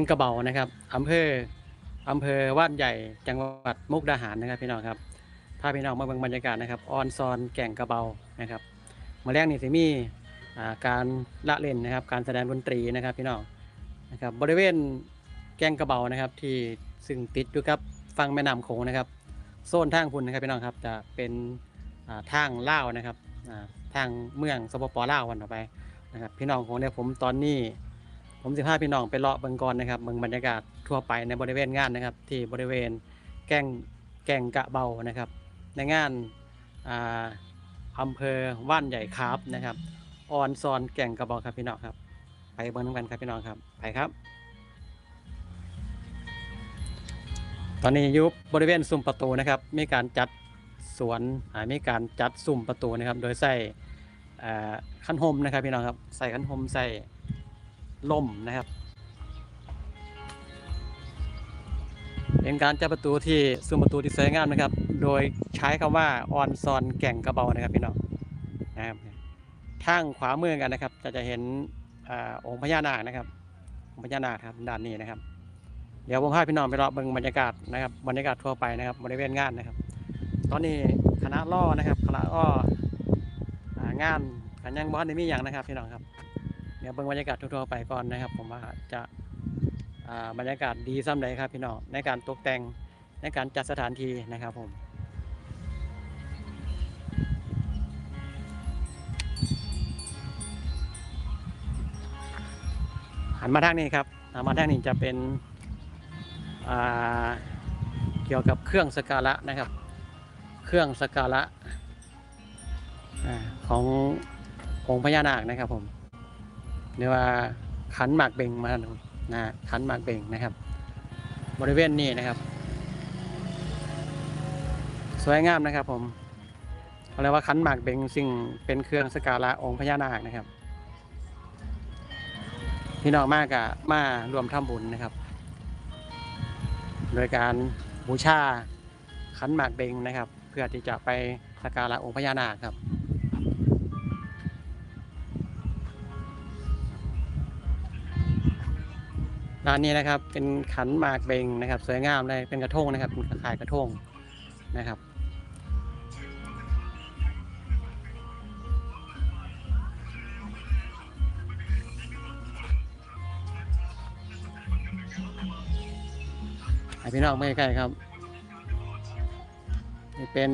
งกระเบานะครับอำเภออำเภอว่านใหญ่จังหวัดมุกดาหารนะครับพี่น้องครับพาพี่น้องมาเบิ่งบรรยากาศนะครับออนซอนแก่งกระเบานะครับมาแรกนี่สิมีการละเล่นนะครับ การแสดงดนตรีนะครับพี่น้องนะครับบริเวณแก่งกระเบานะครับ ที่ซึ่งติดอยู่กับฝั่งแม่น้ำโขงนะครับโซนทางพุ่นนะครับพี่น้องครับจะเป็นอ่าทางล่านะครับอ่าทางเมืองสปปลาววันต่อไปนะครับพี่น้องของเนี่ยผมตอนนี้ ผมสิพาพี่น้องไปเลาะเบิงกอนนะครับเบิงบรรยากาศทั่วไปในบริเวณงานนะครับ ที่บริเวณแก่งแก่งกะเบานะครับ ในงานอาอำเภอว่านใหญ่ครับนะครับออนซอนแก่งกะเบาครับพี่น้องครับ ไปเบิ่งน้ำกันครับพี่น้องครับไปครับ ตอนนี้ยุบบริเวณซุ้มประตูนะครับมีการจัดสวนมีการจัดซุ้มประตูนะครับ โดยใส่ขันหมนะครับพี่น้องครับใส่ขันหมใส่ ล่มนะครับ เป็นการจัดประตูที่ซุ้มประตูที่สวยงามนะครับ โดยใช้คำว่าออนซอนแก่งกระเบานะครับพี่น้องนะครับทางขวามือกันนะครับ จะจะเห็นอองค์พญานาคนะครับองค์พญานาคครับด้านนี้นะครับ เดี๋ยวผมพาพี่น้องไปรอเบิ่งบรรยากาศนะครับบรรยากาศทั่วไปนะครับบริเวณงานนะครับ ตอนนี้คณะล่อนะครับคณะล่องานกันยังบ้านในมีอย่างนะครับพี่น้องครับ เดี๋ยเบิ่งบรรยากาศทั่วๆไปก่อนนะครับ ผมว่าจะาบรรยากาศดีซ้ำใดครับพี่น้องในการตกแต่งในการจัดสถานที่นะครับผมหันมาทางนี้ครับหันมาทางนี้จะเป็นเกี่ยวกับเครื่องสการะนะครับ เครื่องสการะอาขององค์พญานาคนะครับผม เรียกว่าขันหมากเบงมานะขันหมากเบงนะครับ บริเวณนี้นะครับ สวยงามนะครับผมเขาเรียกว่าขันหมากเบงสิ่งเป็นเครื่องสการะองค์พญานาคนะครับพี่น้องมากะมารวมทำบุญนะครับ โดยการบูชาขันหมากเบงนะครับ เพื่อที่จะไปสักการะองค์พญานาคครับ ร้านนี้นะครับเป็นขันหมากเบงนะครับ สวยงามเลยเป็นกระทงนะครับเป็นขายกระทงนะครับพี่น้องไม่ใกล้ครับนี่เป็น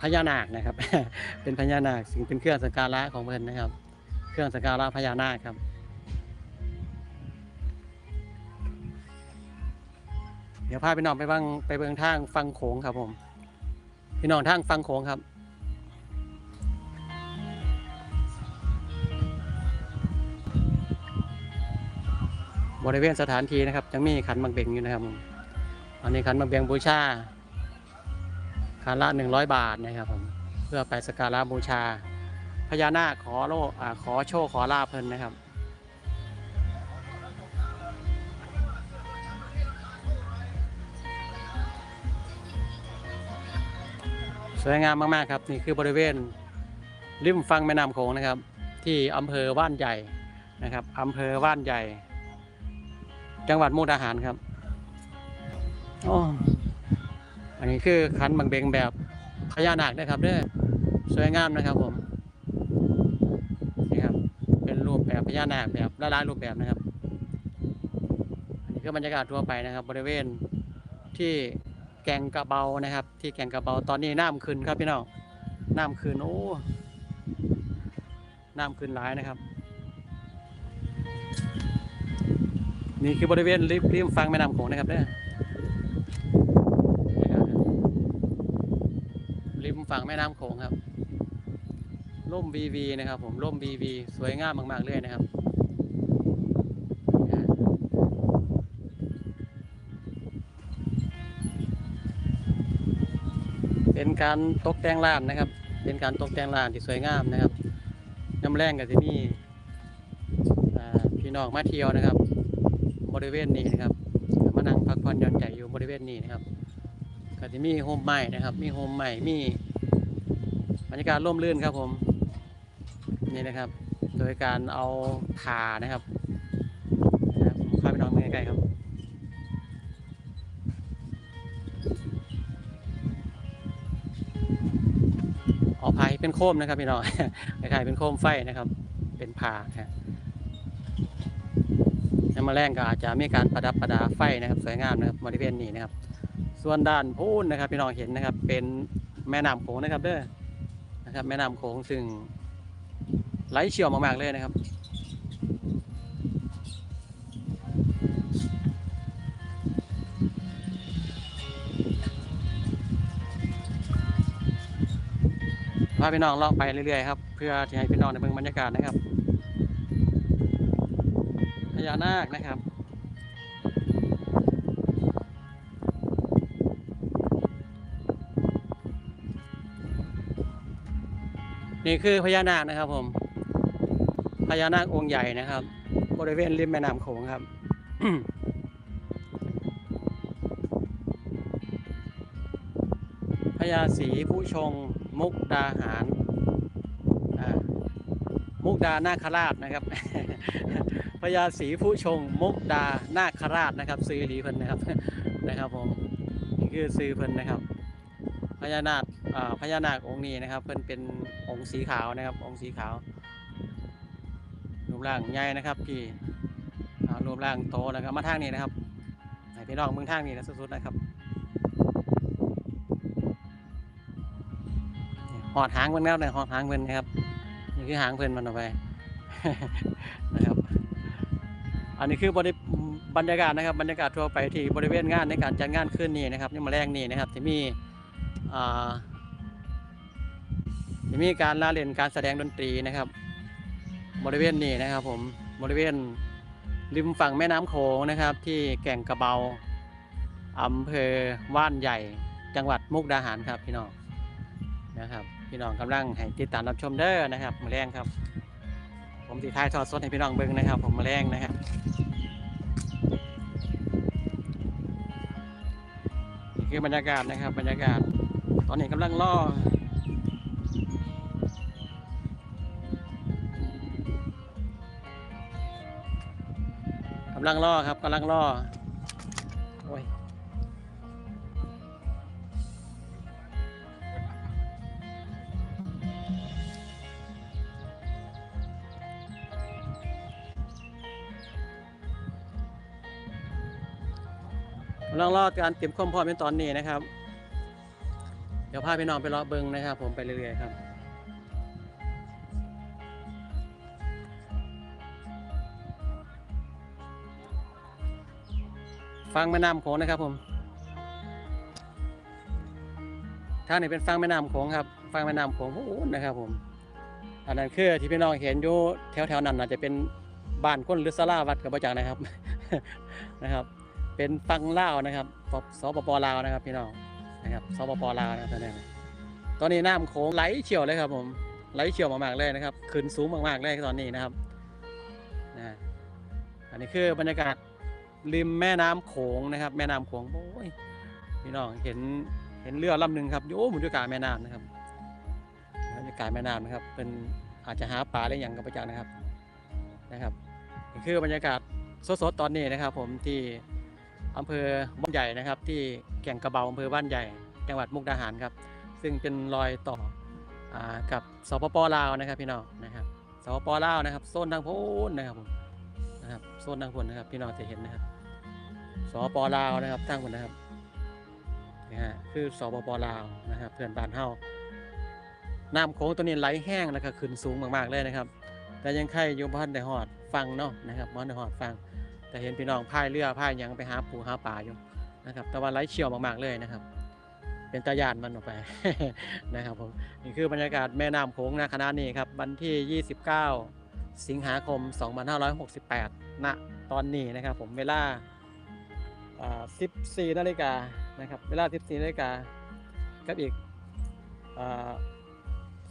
พญานาคนะครับ เป็นพญานาคสิ่งเป็นเครื่องสักการะของเพิ่นนะครับ เครื่องสักการะพญานาคครับ เดี๋ยวพาพี่น้องไปบังไปเบิ่งทางฟังโขงครับผม พี่น้องทางฟังโขงครับ บริเวณสถานที่นะครับยังมีขันบางเบงอยู่นะครับผมอันนี้ขันบางเบงบูชาขันละหนึ่งร้อยบาทนะครับผมเพื่อไปสักการะบูชาพญานาคขอโลขอโชคขอลาภเพิ่นนะครับ สวยงามมากๆครับนี่คือบริเวณริมฝั่งแม่น้ำโขงนะครับ ที่อำเภอว่านใหญ่นะครับอำเภอว่านใหญ่ จังหวัดมุกดาหารครับอ๋ออันนี้คือขันบางเบงแบบพญานาคนะครับเด้อสวยงามนะครับผมนี่ครับเป็นรูปแบบพญานาคแบบละลายรูปแบบนะครับ อันนี้คือบรรยากาศทั่วไปนะครับ บริเวณที่ ก่งกระเบานะครับ ที่แก่งกระเบาตอนนี้น้ำขึ้นครับพี่น้องน้ำขึ้นโอ้น้ำขึ้นหลายนะครับ นี่คือบริเวณริมริมฝั่งแม่น้ำโขงนะครับเนี่ยริมฝั่งแม่น้ำโขงครับร่มวีวีนะครับ ผมร่มวีวีสวยงามมากๆเลยนะครับ การตกแต่งร้านนะครับ เป็นการตกแต่งร้านที่สวยงามนะครับน้ำแรงกับที่นี่พี่น้องมาเที่ยวนะครับ บริเวณนี้นะครับมานั่งพักผ่อนหย่อนใจอยู่บริเวณนี้นะครับก็จะมีโฮมใหม่นะครับ มีโฮมใหม่มีบรรยากาศร่มรื่นครับผมนี่นะครับ โดยการเอาถานะครับ เป็นโคมนะครับพี่น้องคล้ายๆเป็นโคมไฟนะครับ เป็นผ่าฮะน้ำมาแรงก็อาจจะมีการประดับประดาไฟนะครับ สวยงามนะครับบริเวณนี้นะครับ ส่วนด้านพูนนะครับ พี่น้องเห็นนะครับ เป็นแม่น้ำโขงนะครับเด้อนะครับ แม่น้ำโขงซึ่งไหลเชี่ยวมากๆเลยนะครับ พาพี่น้องเลาะไปเรื่อยๆครับเพื่อที่ให้พี่น้องในเบิ่งบรรยากาศนะครับพญานาคนะครับนี่คือพญานาคนะครับผมพญานาคองค์ใหญ่นะครับ บริเวณริมแม่น้ำโขงครับพญาศรีผู้ชง มุกดาหารมุกดานาคราชนะครับพญาศรีผู้ชง มุกดานาคราชนะครับ ซื้อหลีเพิ่นนะครับนะครับผมนี่คือซื้อเพิ่นนะครับพญานาคพญานาคองค์นี้นะครับ เพิ่นเป็นองค์สีขาวนะครับ องค์สีขาวรูปร่างใหญ่นะครับพี่รูปร่างโตนะครับมาทางนี้นะครับให้พี่น้องเมืองทางนี้นะสุดๆนะครับ อดหางเพิ่นแล้วเนี่ยหอดหางเพิ่นนะครับนี่คือหางเพิ่นมันออกไปนะครับ อันนี้คือบริบรรยากาศนะครับบรรยากาศทั่วไปที่บริเวณงานในการจัดงานขึ้นนี้นะครับนี่มาแรงนี่นะครับที่มีอ่าที่มีการลาเล่นการแสดงดนตรีนะครับ บริเวณนี้นะครับ ผมบริเวณริมฝั่งแม่น้ำโขงนะครับ ที่แก่งกระเบาอำเภอว่านใหญ่ จังหวัดมุกดาหารครับพี่น้อง นะครับ พี่น้องกำลังให้ติดตามรับชมเด้อนะครับมาแรงครับ ผมสีท้ายทอดสดให้พี่น้องเบิ่งนะครับ ผมมาแรงนะครับนี่คือบรรยากาศนะครับบรรยากาศ ตอนนี้กำลังล่อกำลังล่อครับกำลังล่อ โอ้ยำลังรอการเตรียมความพร้อมในตอนนี้นะครับ เดี๋ยวพาพี่น้องไปรอเบิงนะครับ ผมไปเรื่อยๆครับฟังแม่น้ำโขงนะครับผมท่างนี้เป็นฟังแม่น้ำโขงครับฟังแม่น้ำโขงโอ้โหนะครับผม อันนั้นคือที่พี่น้องเห็นอยู่แถวๆนั้นอาจจะเป็นบ้านคนหรือศาลาวัดกับประจักษ์นะครับนะครับ เป็นฟังลาวนะครับสปปลาวนะครับพี่น้องนะครับสปปลาวนะครับตอนนี้ตอนนี้น้ำโขงไหลเชี่ยวเลยครับผมไหลเชี่ยวมากๆเลยนะครับขึ้นสูงมากๆเลยตอนนี้นะครับนะอันนี้คือบรรยากาศริมแม่น้ำโขงนะครับ แม่น้ำโขงโอ้ยพี่น้องเห็นเห็นเรือลำหนึ่งครับโอ้บรรยากาศแม่น้ำนะครับบรรยากาศแม่น้ำนะครับ เป็นอาจจะหาปลาได้อย่างกับประจักษ์นะครับนะครับนี่คือบรรยากาศสดๆตอนนี้นะครับ ผมที่ อำเภอบ้านใหญ่นะครับ ที่แก่งกระเบาอำเภอบ้านใหญ่ จังหวัดมุกดาหารครับ ซึ่งเป็นรอยต่ออกับสปปลาวนะครับพี่น้องนะครับสปปลาวนะครับโซนทางโพ้นนะครับผมนะครับโซนทางพ้นนะครับพี่น้องจะเห็นนะครับสปปลาวนะครับทางพ้นนะครับนะฮะคือสปปลาวนะครับเพื่อนบ้านเฮาน้ำโขงตัวนี้ไหลแห้งแล้วก็ขึ้นสูงมากๆเลยนะครับ แต่ยังใครอยู่บ้านในหอดฟังเนาะนะครับบ้านในหอดฟัง แต่เห็นพี่น้องพายเรือพายยังไปหาปูหาปลาอยู่นะครับ แต่ว่าไหลเชี่ยวมากๆเลยนะครับ เป็นตาญาณมันออกไปนะครับผมนี่คือบรรยากาศแม่น้ำโขงนะคณะนี้ครับวันที่ 29 สิงหาคม 2568ณตอนนี้นะครับ ผมเวลา14นาฬิกานะครับเวลา 14นาฬิกากับอีกอ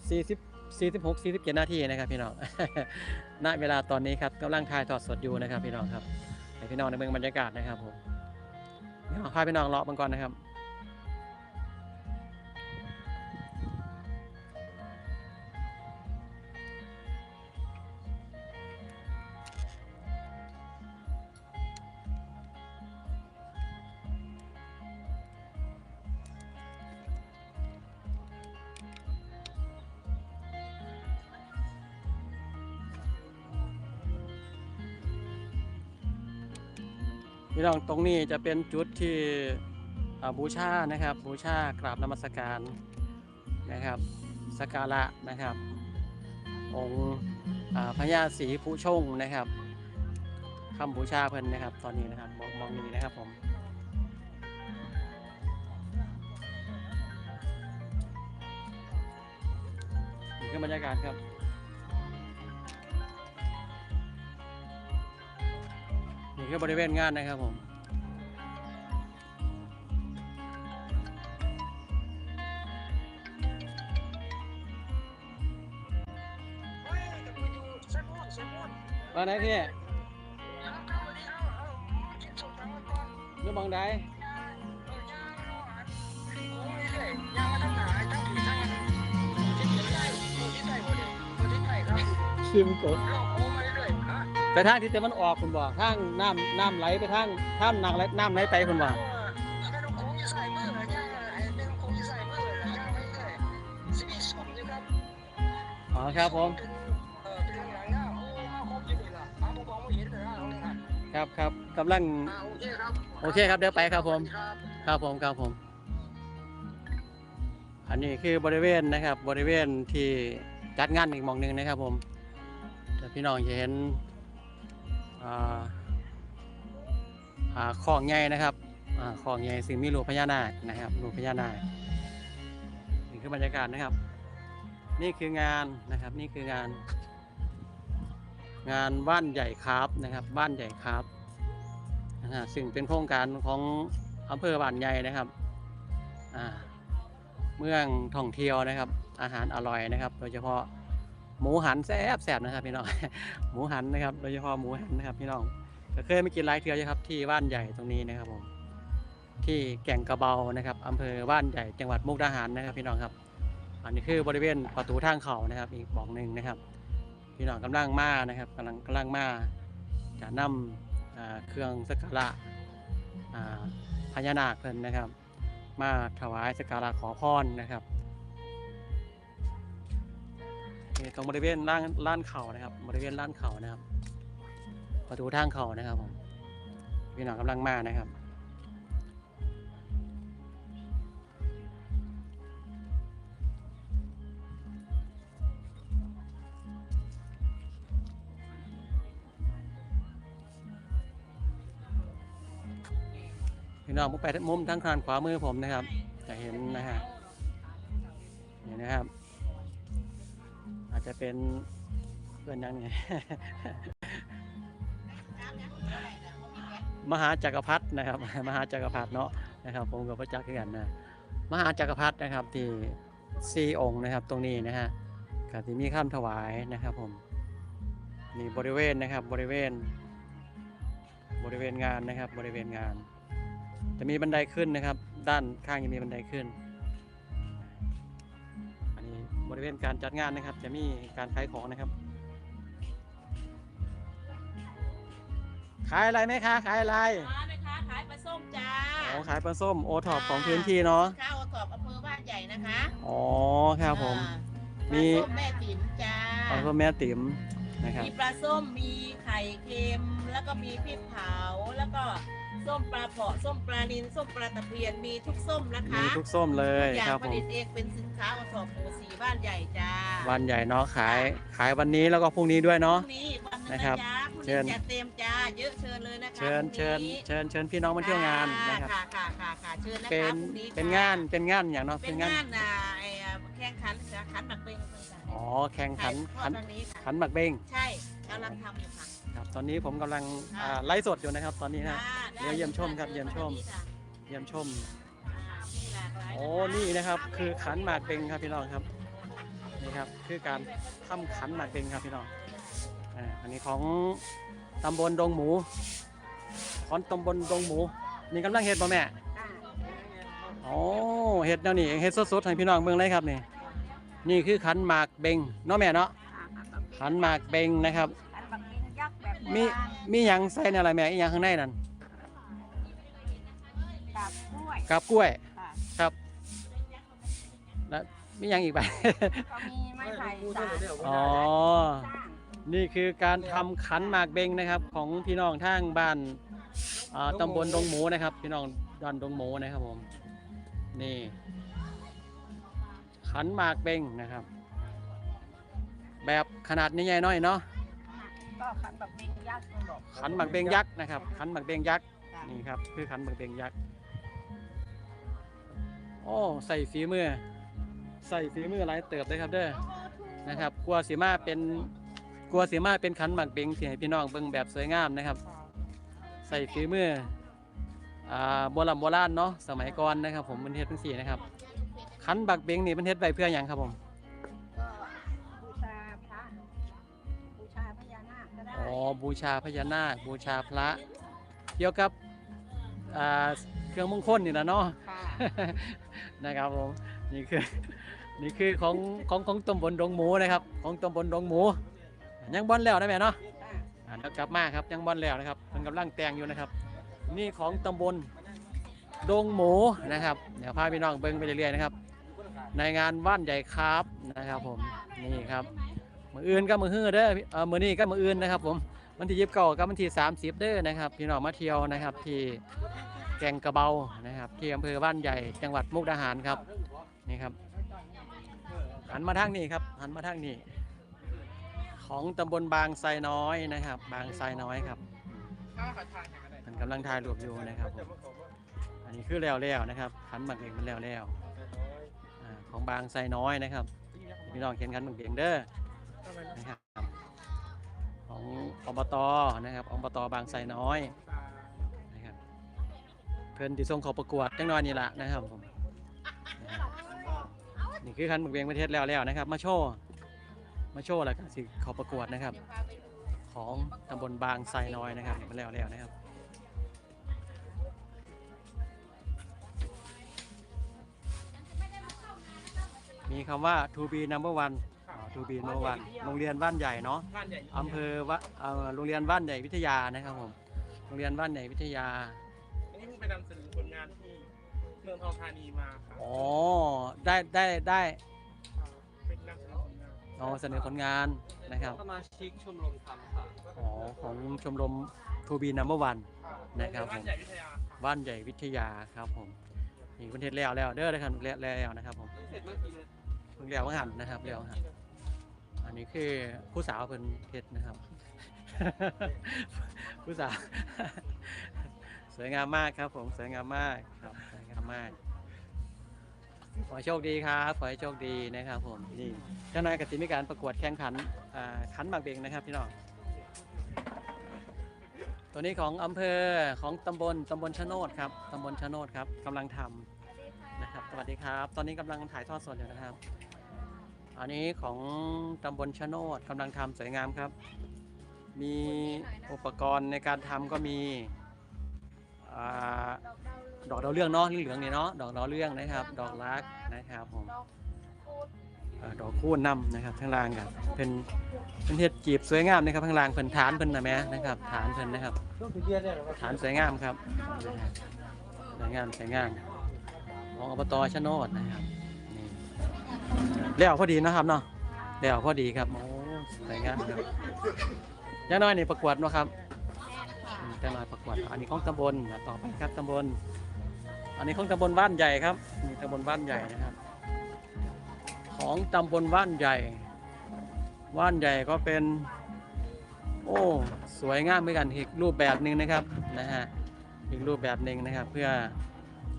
40 46 47นาทีนะครับพี่น้อง ณเวลาตอนนี้ครับกำลังถ่ายทอดสดอยู่นะครับพี่น้องครับให้พี่น้องในเมืองบรรยากาศนะครับผมเดี๋ยวพาพี่น้องเลาะบังก่อนนะครับ น้องตรงนี้จะเป็นจุดที่บูชานะครับ บูชากราบนมัสการนะครับสการะนะครับ องค์พญาศรีผู้ชงนะครับคำบูชาเพิ่นนะครับ ตอนนี้นะครับมองมองนี้นะครับผมนี่คือบรรยากาศครับ นี่คือบริเวณงานนะครับผมมาไหนพี่อยู่บังไดชิมกด ไปทางที่แต่มันออกคุณบอกทางน้ำน้ำไหลไปทางทางน้ำไหลน้ำไหลไปคุณบอกอ๋อครับผมครับครับกำลังโอเคครับเดี๋ยวไปครับผม ครับผมครับผม อันนี้คือบริเวณนะครับบริเวณที่จัดงานอีกมองหนึ่งนะครับผมแต่พี่น้องจะเห็น อ่าอ่าของใหญ่นะครับอ่าของใหญ่ซึ่งมีรูปพญานาคนะครับรูปพญานาคนี่คือบรรยากาศนะครับ นี่คืองานนะครับนี่คืองาน งานบ้านใหญ่ครับนะครับ บ้านใหญ่ครับนะฮะซึ่งเป็นโครงการของอำเภอบ้านใหญ่นะครับเมืองท่องเที่ยวนะครับ อาหารอร่อยนะครับ โดยเฉพาะ หมูหันแซ่บแซ่บนะครับพี่น้อง หมูหันนะครับ โดยเฉพาะหมูหันนะครับพี่น้องก็เคยไม่กินหลายเทื่ออยู่ครับที่บ้านใหญ่ตรงนี้นะครับผม ที่แก่งกระเบานะครับอำเภอบ้านใหญ่จังหวัดมุกดาหารนะครับพี่น้องครับ อันนี้คือบริเวณประตูทางเขานะครับ อีกบอกหนึ่งนะครับ พี่น้องกำลังมานะครับกำลังกำลังมาจะนำอ่าเครื่องสักการะพญานาคเพิ่นนะครับ มาถวายสักการะขอพรนะครับ ตรงบริเวณล่างล้านเขานะครับ บริเวณล้านเขานะครับ ประตูทางเขานะครับผมพี่น้องกำลังมานะครับพี่น้องมุมไปมุมทางขานขวามือผมนะครับ จะเห็นนะฮะนี่นะครับ อาจจะเป็นเพื่อนยังไง มหาจักรพรรดินะครับ มหาจักรพรรดิเนาะนะครับ ผมกับพระจักรกันนะมหาจักรพรรดินะครับที่สี่องค์นะครับตรงนี้นะฮะกที่มีข้ามถวายนะครับผมนี่บริเวณนะครับบริเวณ บริเวณงานนะครับบริเวณงาน จะมีบันไดขึ้นนะครับ ด้านข้างจะมีบันไดขึ้นอันนี้บ ริเวณการจัดงานนะครับ จะมีการขายของนะครับ ขายอะไรไหมคะขายอะไรค้าไหมคะขายปลาส้มจ้าอ๋อขายปลาส้มโอท็อปของพื้นที่เนาะข้าวโอทอบอำเภอบ้านใหญ่นะคะอ๋อครับผมอ่ามีปลาส้มแม่ติ๋มจ้าขอบคุณแม่ติ๋มนะครับ มีปลาส้มมีไข่เค็มแล้วก็มีพริกเผาแล้วก็ ส้มปลาเผาะส้มปลานินส้มปลาตะเพียนมีทุกส้มนะคะมีทุกส้มเลยทุกอย่าครังบผผมลิตเองเป็นสินค้าโอทอบหมู่สีบ้านใหญ่จ้าวันใหญ่เนาะขายขายวันนี้แล้วก็พรุ่งนี้ด้วยพเนาะ รุ่งนี้อีกวันหนึงนะนะครับจ๊ะพรุ่งเชิญนี้จัดเต็มจ้าเยอะเชิญเลยนะคะเชิญพรุ่งเชิญนี้เชิญเชิญพี่น้องมาเที่ยวงานนะครับ ค่ะค่ะค่ะค่ะเชิญนะคะเป็นพรุ่งนี้เป็นค่ะงานเป็นงานอย่างเนาะเป็เป็นนงางานนอ่าไอ้อ่าแข่งขันสาขันหมักเบงเป็นจ้ะอ๋อแข่งขันถ่ายทอขัดนทางนี้ค่ะขันหมักเบงใช่กำลังทำอยู่ ค่ะครับตอนนี้ผมกำลังค่ะอ่าไลฟ์สดอยู่นะครับ ตอนนี้นะอ่าได้เดี๋ยวเยี่ยมชมครับเยี่ยมชมค่ะเยี่ยมชมอ่ามีหลากหลายโอ้นี่นะครับ คือขันหมากเบงครับพี่น้องครับนี่ครับคือการทำขันหมากเบงครับพี่น้องอ่าอันนี้ของตำบลดงหมูของตำบลดงหมู นี่กำลังเฮ็ดบ่แม่อ่าโอ้เฮ็ดแนวนี้เองเฮ็ดสดๆให้พี่น้องเบิ่งเลยครับนี่นี่คือขันหมากเบงเนาะแม่เนาะขันหมากเบงนะครับ มีมีหยังใส่ในอะไรแม่อีหยังข้างในนั่นกับกล้วยกับกล้วยค่ะครับแล้วมีหยังอีกไป ก็มีไม้ไผ่สารอ๋อนี่คือการทำขันหมากเบงนะครับของพี่น้องทางบ้านอ่าตำบลดงหมูนะครับ พี่น้องดอนดงหมูนะครับผมนี่ ขันหมากเบงนะครับ แบบขนาดนี้ใหญ่น้อยเนาะ ก็ขันแบบเบงยักษ์มันบอกขันหมากเบงยักษ์นะครับขันหมากเบงยักษ์นี่ครับ คือขันหมากเบงยักษ์โอ้ใส่ฝีมือ ใส่ฝีมือหลายเติบเลยครับเด้อนะครับกลัวสีมาเป็นกลัวสีมาเป็นขันหมากเบงที่ให้พี่น้องเบิ่งแบบสวยงามนะครับ ใส่ฝีมืออ่าโบราณโบราณเนาะสมัยก่อนนะครับ ผมมันเฮ็ดทั้งสี่นะครับขันบักเบงนี่มันเฮ็ดไว้เพื่อหยังครับผม ก็ได้อ๋อบูชาพญานาคบูชาพระ เกี่ยวกับอ่าเครื่องมงคลนี่นะเนาะ ค่ะ นะครับผมนี่คือ นี่คือของของของตำบลดงหมูนะครับ ของตำบลดงหมูยังบอลแล้วนะแม่เนาะค่ะอ่าแล้วกลับมาครับยังบอลแล้วนะครับมันกำลังแต่งอยู่นะครับ นี่ของตำบลดงหมูนะครับเดี๋ยวพาพี่น้องเบิ้งไปเรื่อยๆนะครับ ในงานว่านใหญ่ครับนะครับผมนี่ครับ มืออื่นก็มือฮื้อเด้อเออมือนี้ก็มืออื่นนะครับ ผมวันที่ยิบเก้ากับวันที่30เด้อนะครับพี่น้องมาเที่ยวนะครับ ที่แกงกระเบานะครับที่อำเภอบ้านใหญ่จังหวัดมุกดาหารครับนี่ครับหันมาทางนี้ครับหันมาทางนี้ ของตำบลบางไทรน้อยนะครับ บางไทรน้อยครับมันกำลังถ่ายรูปอยู่นะครับผมอันนี้คือแล้วแล้วนะครับขันหมักเหล็กมันแล้วแล้วของบางไทรน้อยนะครับพี่น้องเขียนขันหมักเหล็กเด้อ นะครับของอบตนะครับอบตบางไทรน้อยนะครับเพื่อนที่ส่งเขาประกวดจังน้อยนี่แหละนะครับผมนี่คือขันหมักเหล็กประเทศแล้วแล้วนะครับ มาโชว์มาโชว์แล้วก็สิเขาประกวดนะครับ ของตำบลบางไทรน้อยนะครับมาแล้วแล้วนะครับมีคำว่า to be number one อ๋อ to be number one โรงเรียนบ้านใหญ่เนาะบ้านใหญ่อำเภอวะเอ่อโรงเรียนบ้านใหญ่วิทยานะครับผมโรงเรียนบ้านใหญ่วิทยาอันนี้เพิ่งไปนำเสนอผลงานที่เมืองทองธานีมาครับอ๋อได้ได้ได้เป็นนำเสนอผลงานอ๋อเสนอผลงานนะครับสมาชิกชมรมทำค่ะอ๋อของชมรม to be number one นะครับผมบ้านใหญ่วิทยาครับบ้านใหญ่วิทยาครับผมนี่ประเทศแล้วแล้วเด้อนะครับแล้วแล้วนะครับผมเสร็จเมื่อกี้เลย เพิ่งแล้วหันนะครับแล้วหัน อันนี้คือผู้สาวเพิ่นเพชรนะครับ ผู้สาว สวยงามมากครับ ผมสวยงามมากครับสวยงามมากขอให้โชคดีครับขอให้โชคดีนะครับผมนี่เจ้านายกติมีการประกวดแข่งขันอ่าขันหมากเบงนะครับพี่น้องตัวนี้ของอำเภอของตำบลตำบลชะโนดครับตำบลชะโนดครับกำลังทำนะครับ สวัสดีครับ ตอนนี้กำลังถ่ายทอดสดอยู่นะครับ อันนี้ของตำบลชะโนดกำลังทำสวยงามครับ มีอุปกรณ์ในการทำก็มีอดอกดาวเรื่องเนาะเหลืองๆนี่เนาะดอกดาวเรื่องนะครับ ดอกรักนะครับผมดอกคูณนำนะครับข้างล่างครับเป็นเป็นเห็ดจีบสวยงามนะครับข้างล่างเพิ่นฐานเพิ่นนะแม่นะครับ ฐานเพิ่นนะครับฐานสวยงามครับสวยงามสวยงามของอบตชะโนดนะครับ แล้วพอดีนะครับเนาะแล้วพอดีครับโอ้สวยงามครับย่าน้อยนี่ประกวดเนาะครับย่าน้อยประกวด อันนี้ของตำบลอะต่อไปครับตำบล อันนี้ของตำบลบ้านใหญ่ครับนี่ตำบลบ้านใหญ่นะครับ ของตำบลบ้านใหญ่บ้านใหญ่ก็เป็น โอ้สวยงามเหมือนกันอีกรูปแบบหนึ่งนะครับนะฮะอีกรูปแบบหนึ่งนะครับ เพื่อ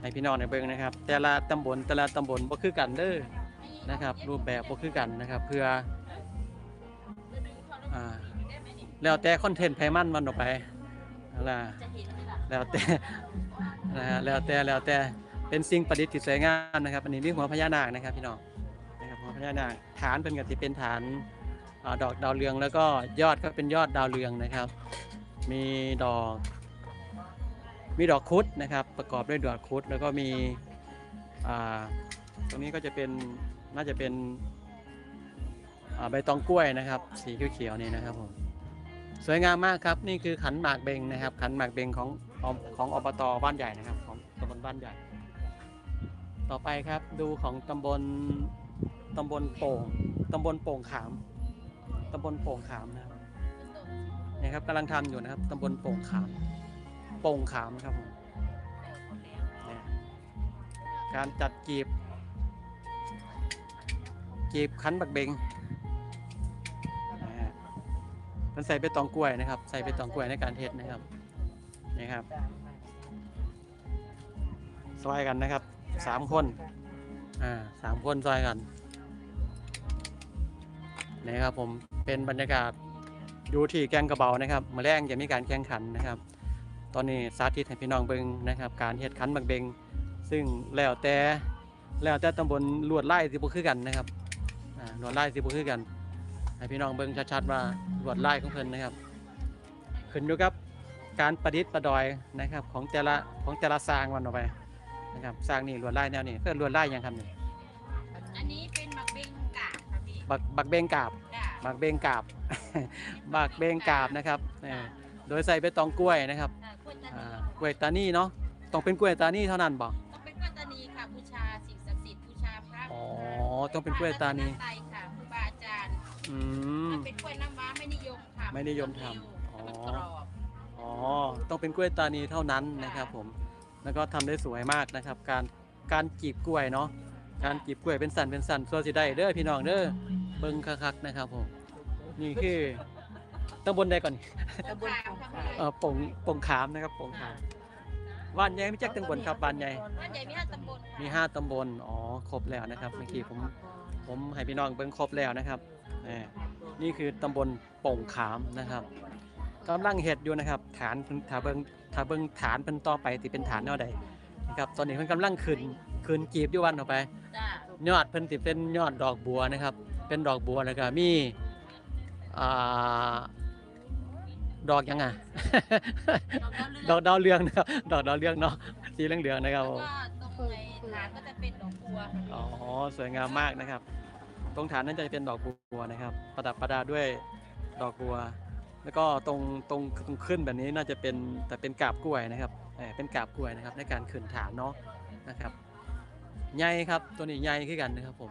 ให้พี่น้องในเบิงนะครับ แต่ละตำบลแต่ละตำบลบ่คือกันเด้อ นะครับ รูปแบบบ่คือกันนะครับเพื่ออแล้วแต่คอนเทนต์ไผมันมันออกไปนั่นล่ะแล้วแต่นะฮะแล้วแต่แล้วแต่เป็นสิ่งประดิษฐ์ที่สวยงามนะครับ อันนี้มีหัวพญานาคนะครับพี่น้องนะครับหัวพญานาคฐานเป็นก็สิเป็นฐานอดอกดาวเรืองแล้วก็ยอดก็เป็นยอดดาวเรืองนะครับ มีดอกมีดอกคุดนะครับ ประกอบด้วยดอกคุดแล้วก็มีตรงนี้ก็จะเป็น น่าจะเป็นใบตองกล้วยนะครับ สีเขียวๆนี่นะครับผมสวยงามมากครับ นี่คือขันหมากเบงนะครับ ขันหมากเบงของของอบตบ้านใหญ่นะครับ ของตำบลบ้านใหญ่ ต่อไปครับดูของตำบลตำบลโป่งตำบลโป่งขามตำบลโป่งขามนะครับนี่ครับกำลังทำอยู่นะครับตำบลโป่งขามโป่งขามครับผมการจัดกีบ กีบคั้นบักเบงนะฮะมันใส่ใบตองกล้วยนะครับ ใส่ใบตองกล้วยในการเทศนะครับนี่ครับซอยกันนะครับสามคนอ่าสามคนซอยกันนี่ครับผมเป็นบรรยากาศอยู่ที่แกงกระเบานะครับมาแรงจะมีการแข่งขันนะครับ ตอนนี้สาธิตให้พี่น้องเบิงนะครับ การเฮ็ดคั้นบักเบงซึ่งแล้วแต่แล้วแต่ตำบลลวดไล่สิบ่คือกันนะครับ ลวดลายสิบ่คือกัน ให้พี่น้องเบิ่งชัดๆว่าลวดลายของเพิ่นนะครับ ขึ้นอยู่กับการประดิษฐ์ประดอยนะครับของแต่ละของแต่ละสร้างวันออกไปนะครับสร้างนี่ลวดลายแนวนี้เพื่อลวดลายหยังครับนี่อันนี้เป็นหมักเบงกาบค่ะพี่บักบักเบงกาบจ้ะบักเบงกาบ บักเบงกาบนะครับเออโดยใส่ใบตองกล้วยนะครับอ่ากล้วยตาอ่านีกล้วยตานีเนาะต้องเป็นกล้วยตานีเท่านั้นบ่ต้องเป็นก ต้องเป็นกล้วยตานีพระรัตไตรค่ะครูบาอาจารย์อืม ถ้าเป็นกล้วยน้ำว้าไม่นิยมค่ะไม่นิยมทำเร็วอ๋อแล้วมันกรอบอ๋อ ต้องเป็นกล้วยตานีเท่านั้นนะครับผม แล้วก็ทำได้สวยมากนะครับ การการจีบกล้วยเนาะ การจีบกล้วยเป็นสันเป็นสันส่วนสิได้เด้อพี่น้องเด้อ เบิ่งคักๆนะครับผม นี่คือตำบลใดก่อนตำบลปงขามเออปงปงขามนะครับปงขาม บ้านใหญ่ไม่แจ็คตำบลครับบ้านใหญ่บ้านใหญ่มีห้าตำบลค่ะมีห้าตำบลอ๋อครบแล้วนะครับเมื่อกี้ผมผมให้พี่น้องเบิ่งครบแล้วนะครับนี่นี่คือตำบลโป่งขามนะครับกำลังเห็ดอยู่นะครับฐานเพิ่นถ้าเบิ่งถ้าเบิ่งฐานเพิ่นต่อไปสิเป็นฐานแนวใดนะครับตอนนี้เพิ่นกำลังขึ้นขึ้นกีบอยู่วันออกไปจ้ะยอดเพิ่นสิเป็นยอดดอกบัวนะครับ เป็นดอกบัวแล้วก็มีอ่า ดอกหยังอะ ดอกดาวเรืองนะครับ ดอกดาวเรืองเนาะ สีเหลืองๆนะครับแล้วผมก็ตรงในฐานก็จะเป็นดอกบัวค่ะอ๋อ สวยงามมากนะครับ ตรงฐานนั้นจะเป็นดอกบัวนะครับ ประดับประดาด้วยดอกบัว แล้วก็ตรงตรงตรงขึ้นแบบนี้น่าจะเป็นแต่เป็นกาบกล้วยนะครับเออเป็นกาบกล้วยนะครับ ในการขึ้นฐานเนาะนะครับใหญ่ครับ ตัวนี้ใหญ่ขึ้นกันนะครับผม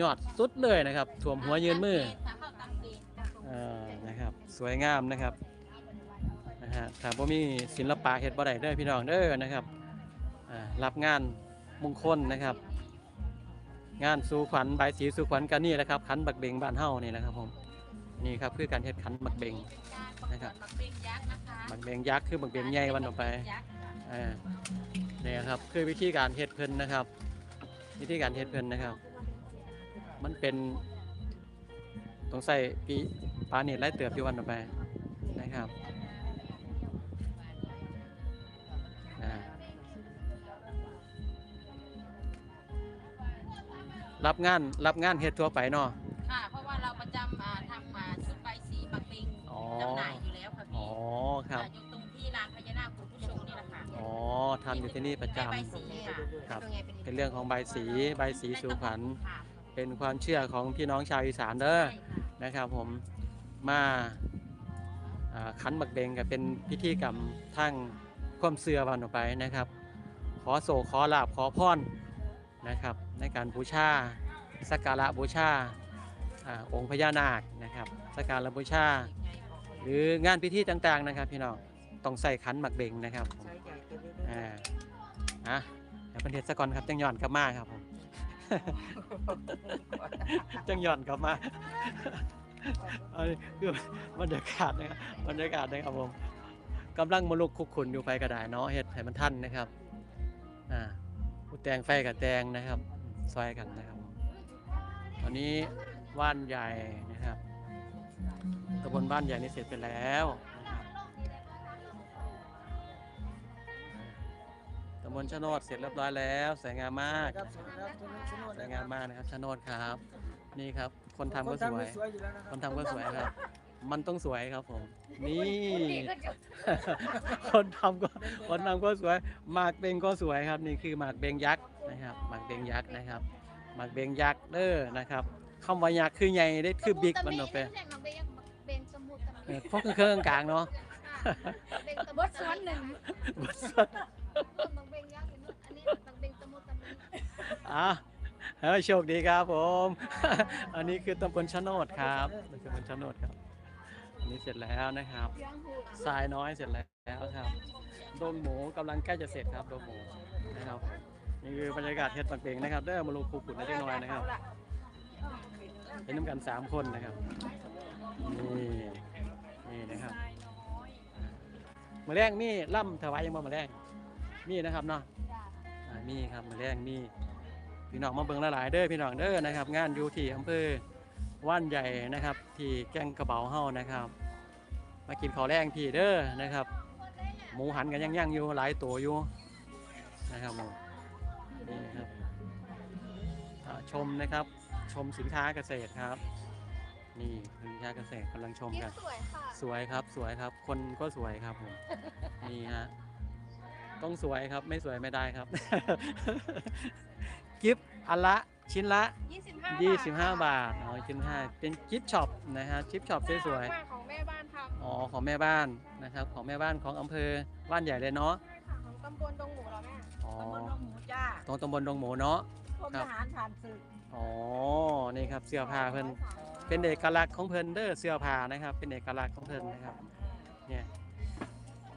ยอดสุดเลยนะครับถ่วมหัวยืนมือ สวยงามนะครับนะฮะถ้าบ่ามีศิลปะเฮ็ดบ่ได้เด้อพี่น้องเด้อนะครับรับงานมงคลนะครับ งานสู่ขวัญใบสีสู่ขวัญกันนี่แหละครับขันบักเบงบ้านเฮานี่แหละครับผมนี่ครับคือการเฮ็ดขันบักเบงนะครับบักเบงยักษ์นะคะบักเบงยักษ์คือบักเบงใหญ่วันออกไปอ่านี่ครับคือวิธีการเฮ็ดเพิ่นนะครับ วิธีการเฮ็ดเพิ่นนะครับ มันเป็นต้องใส่ปี ปลาเน็ตไล่เตือบอยู่วันออกไปนะครับอ่ารับงานรับงานเฮ็ดทั่วไปเนาะค่ะเพราะว่าเราประจำอ่าทำมาชุดใบสีบักเบงอ๋อจำหน่ายอยู่แล้วค่ะอ๋พี่อครับอ่าอยู่ตรงที่ลานพญานาคปู่ผู้ชงนี่แหละค่ะอ๋อทำอยู่ที่นี่ประจได้ใบสีค่ะำครับ เป็นเรื่องของใบสีใบสีสู่ขวัญค่ะเป็นความเชื่อของพี่น้องชาวอีสานเด้อใช่ค่ะนะครับผม มาขันบักเบงก็เป็นพิธีกรรมทั้งความเสื่อวันออกไปนะครับ ขอโศกขอลาบขอพรนะครับ ในการบูชาสักการะบูชาอองค์พญานาคนะครับสักการะบูชา หรืองานพิธีต่างๆนะครับ พี่น้องต้องใส่ขันหมักเบงนะครับอ่าอะเดี๋ยวเป็นเทศกรครับจังหย่อนกลับมาครับผมจังหย่อนกลับมา อันนี้คือบรรยากาศนะครับบรรยากาศนะครับผมกำลังมาลุกคุกคุนอยู่ไฟกระดาษเนาะเฮ็ดให้มันทันนะครับอ่าผู้แตงไฟกับแตงนะครับอืมซอยกันนะครับผมตอนนี้ว่านใหญ่นะครับตำบลบ้านใหญ่นี่เสร็จไปแล้วนะครับตำบลชะโนดเสร็จเรียบร้อยแล้วสวยงามมากครับสวัสดีครับตัวนี้ชโนดสวยงามมากนะครับชะโนดครับ นี่ครับ คนทำคก็นสทำวก็ยสวยอยู่แล้วนะคครับนทำก็สวยครับ มันต้องสวยครับผม นี่คคนทำก็คนทำก็สวย หมากเบงก็สวยครับ นี่คือหมากเบงยักษ์นะครับ หมากเบงยักษ์นะครับ หมากเบงยักษ์เด้อนะครับคำว่ายักษ์คือใหญ่ได้คือบิ๊กมันออกไปไม่ใช่มักเบงเบงสมุทรเออพวกคือเครื่องกลางเนาะเบงตะบดสวนหนึ่งมักเบงยักษ์อันนี้มักเบงสมุทรตะมีอะ เฮ้ยโชคดีครับผม อันนี้คือตำบลชะโนดครับตำบลชะโนดครับอันนี้เสร็จแล้วนะครับทรายน้อยเสร็จแล้วครับดงหมูกำลังใกล้จะเสร็จครับดงหมูนะครับนี่คือบรรยากาศเฮ็ดปักเบงนะครับเด้อมาลงครูขุนได้จังน้อยนะครับเป็นน้ำกันสามคนนะครับนี่นี่นะครับมาแรงมีล่ำถวายยังบ่มาแรงมีนะครับเนาะอ่ามีครับมาแรงมี พี่น้องมาเบิ่งหลายๆเด้อพี่น้องเด้อนะครับ งานอยู่ที่อำเภอว่านใหญ่นะครับ ที่แก้งกระเบาเฮานะครับ มากินข้าวแรงพี่เด้อนะครับ หมูหันกันย่างๆอยู่หลายตัวอยู่นะครับผมนี่ครับอ่าชมนะครับชมสินค้าเกษตรครับ นี่สินค้าเกษตรกำลังชมยิ้กัมนสวยค่ะสวยครับสวยครับ คนก็สวยครับผมนี่ฮะต้องสวยครับไม่สวยไม่ได้ครับ กิฟต์อันละชิ้นละ 25 25 บาทอ๋อชิ้นห้าเป็นกิฟต์ช็อปนะฮะกิฟต์ช็อปสวยๆมากของแม่บ้านทำอ๋อของแม่บ้านนะครับของแม่บ้านของอำเภอบ้านใหญ่เลยเนาะใช่ค่ะของตำบลดงหมูเหรอแม่อ๋อตำบลดงหมูจ้าตรงตำบลดงหมูเนาะกรมครัทบหารผ่านศึกอ๋อนี่ครับเสื้อผ้าเพิ่นเป็นเอกลักษณ์ของเพิ่นเด้อเสื้อผ้านะครับ เป็นเอกลักษณ์ของเพิ่นนะครับเนี่ย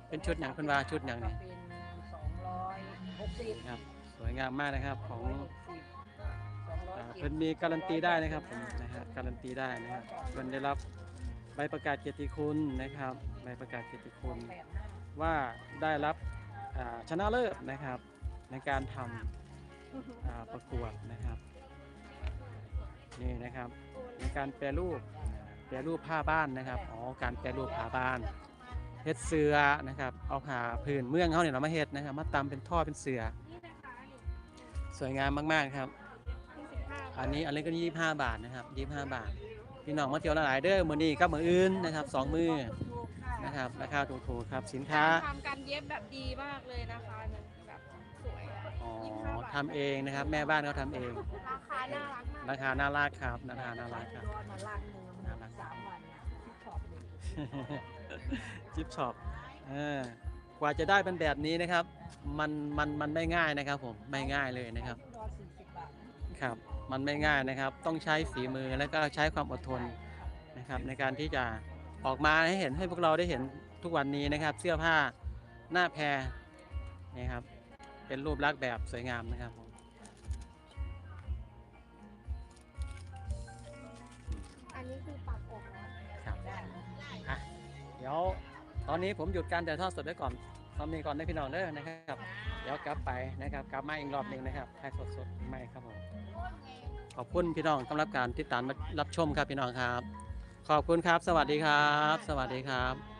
เป็นชุดอย่างเพิ่นว่าชุดอย่างนี่เป็นสองร้อยหกสิบครับส วยงามมากนะครับของอ่าเจ็ดเพิ่นมีการันตีได้นะครับผมนะฮะการันตีได้นะครับเพิ่นได้รับใบประกาศเกียรติคุณนะครับใบประกาศเกียรติคุณว่าได้รับอ่าชนะเลิศนะครับในการทำอ่าประกวดนะครับนี่นะครับในการแปรรูปแปรรูปผ้าบ้านนะครับอ๋อการแปรรูปผ้าบ้านเฮ็ดเสือนะครับเอาผ้าพื้นเมืองเขาเนี่ยเรามาเฮ็ดนะครับมาตำเป็นท่อเป็นเสือ สวยงามมาก ๆ ครับ25อันนี้อันนี้ก็25บาทนะครับ25บาท พี่น้องมาเที่ยวหลายๆเด้อมื้อนี้กับมื้ออื่นนะครับสองมื้อถูกค่ะนะครับราคาถูกๆครับสินค้าทำการเย็บแบบดีมากเลยนะคะเนี่ยแบบสวยอะอ๋อ25บาททำเองนะครับแม่บ้านเขาทำเอง ราคาน่ารักมากราคาน่ารักครับราคาน่ารักครับโดนมาลากมือมาสามวันน่ะที่ขอบเลยจิปช็อปเออ กว่าจะได้เป็นแบบนี้นะครับ มันมันมันไม่ง่ายนะครับผมไม่ง่ายเลยนะครับรอสี่สิบบาทครับมันไม่ง่ายนะครับ ต้องใช้ฝีมือแล้วก็ใช้ความอดทนนะครับ ในการที่จะออกมาให้เห็นให้พวกเราได้เห็นทุกวันนี้นะครับ เสื้อผ้าหน้าแพรนี่ครับ เป็นรูปลักษณ์แบบสวยงามนะครับผมอันนี้คือปักอกนะครับอะเดี๋ยว ตอนนี้ผมหยุดการถ่ายทอดสดไว้ก่อนตอนนี้ก่อนนะพี่น้องเด้อนะครับ เดี๋ยวกลับไปนะครับ กลับมาอีกรอบหนึ่งนะครับถ่ายสดสดไม่ครับผมขอบคุณพี่น้องสำหรับการติดตามรับชมครับพี่น้องครับ ขอบคุณครับ สวัสดีครับ สวัสดีครับ